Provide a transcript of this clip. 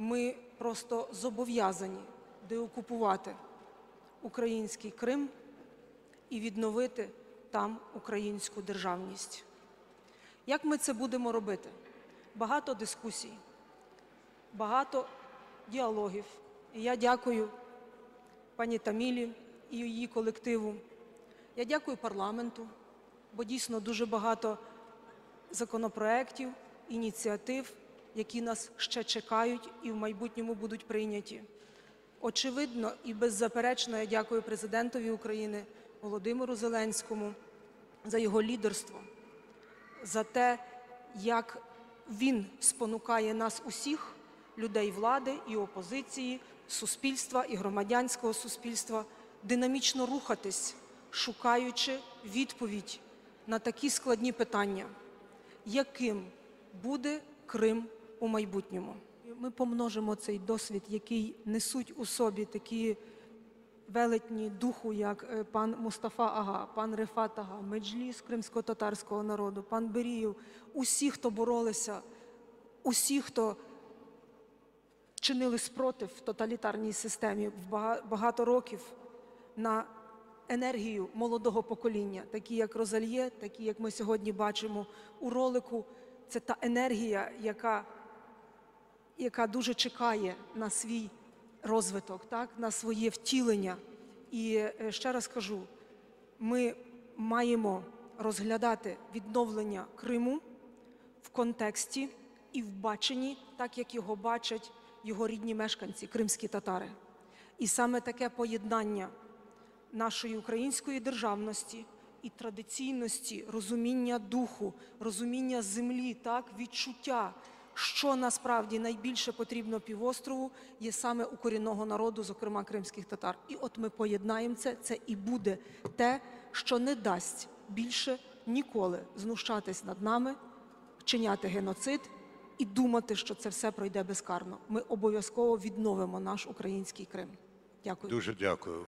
Ми просто зобов'язані деокупувати український Крим і відновити там українську державність. Як ми це будемо робити? Багато дискусій, багато діалогів. І я дякую пані Тамілі і її колективу. Я дякую парламенту, бо дійсно дуже багато законопроєктів, ініціатив, які нас ще чекають і в майбутньому будуть прийняті. Очевидно і беззаперечно я дякую президентові України Володимиру Зеленському за його лідерство, за те, як він спонукає нас усіх, людей влади і опозиції, суспільства і громадянського суспільства, динамічно рухатись, шукаючи відповідь на такі складні питання, яким буде Крим у майбутньому. Ми помножимо цей досвід, який несуть у собі такі велетні духу, як е, пан Мустафа Ага, пан Рефат Ага, Меджліс кримсько-татарського народу, пан Беріїв, усі, хто боролися, усі, хто чинили спротив тоталітарній системі в багато років на енергію молодого покоління, такі як Розальє, такі як ми сьогодні бачимо у ролику. Це та енергія, яка яка дуже чекає на свій розвиток, так, на своє втілення. І е, ще раз кажу, ми маємо розглядати відновлення Криму в контексті і в баченні, так як його бачать його рідні мешканці, кримські татари. І саме таке поєднання нашої української державності і традиційності, розуміння духу, розуміння землі, так, відчуття, що насправді найбільше потрібно півострову, є саме у корінного народу, зокрема кримських татар. І от ми поєднаємо це, це і буде те, що не дасть більше ніколи знущатись над нами, вчиняти геноцид і думати, що це все пройде безкарно. Ми обов'язково відновимо наш український Крим. Дякую. Дуже дякую.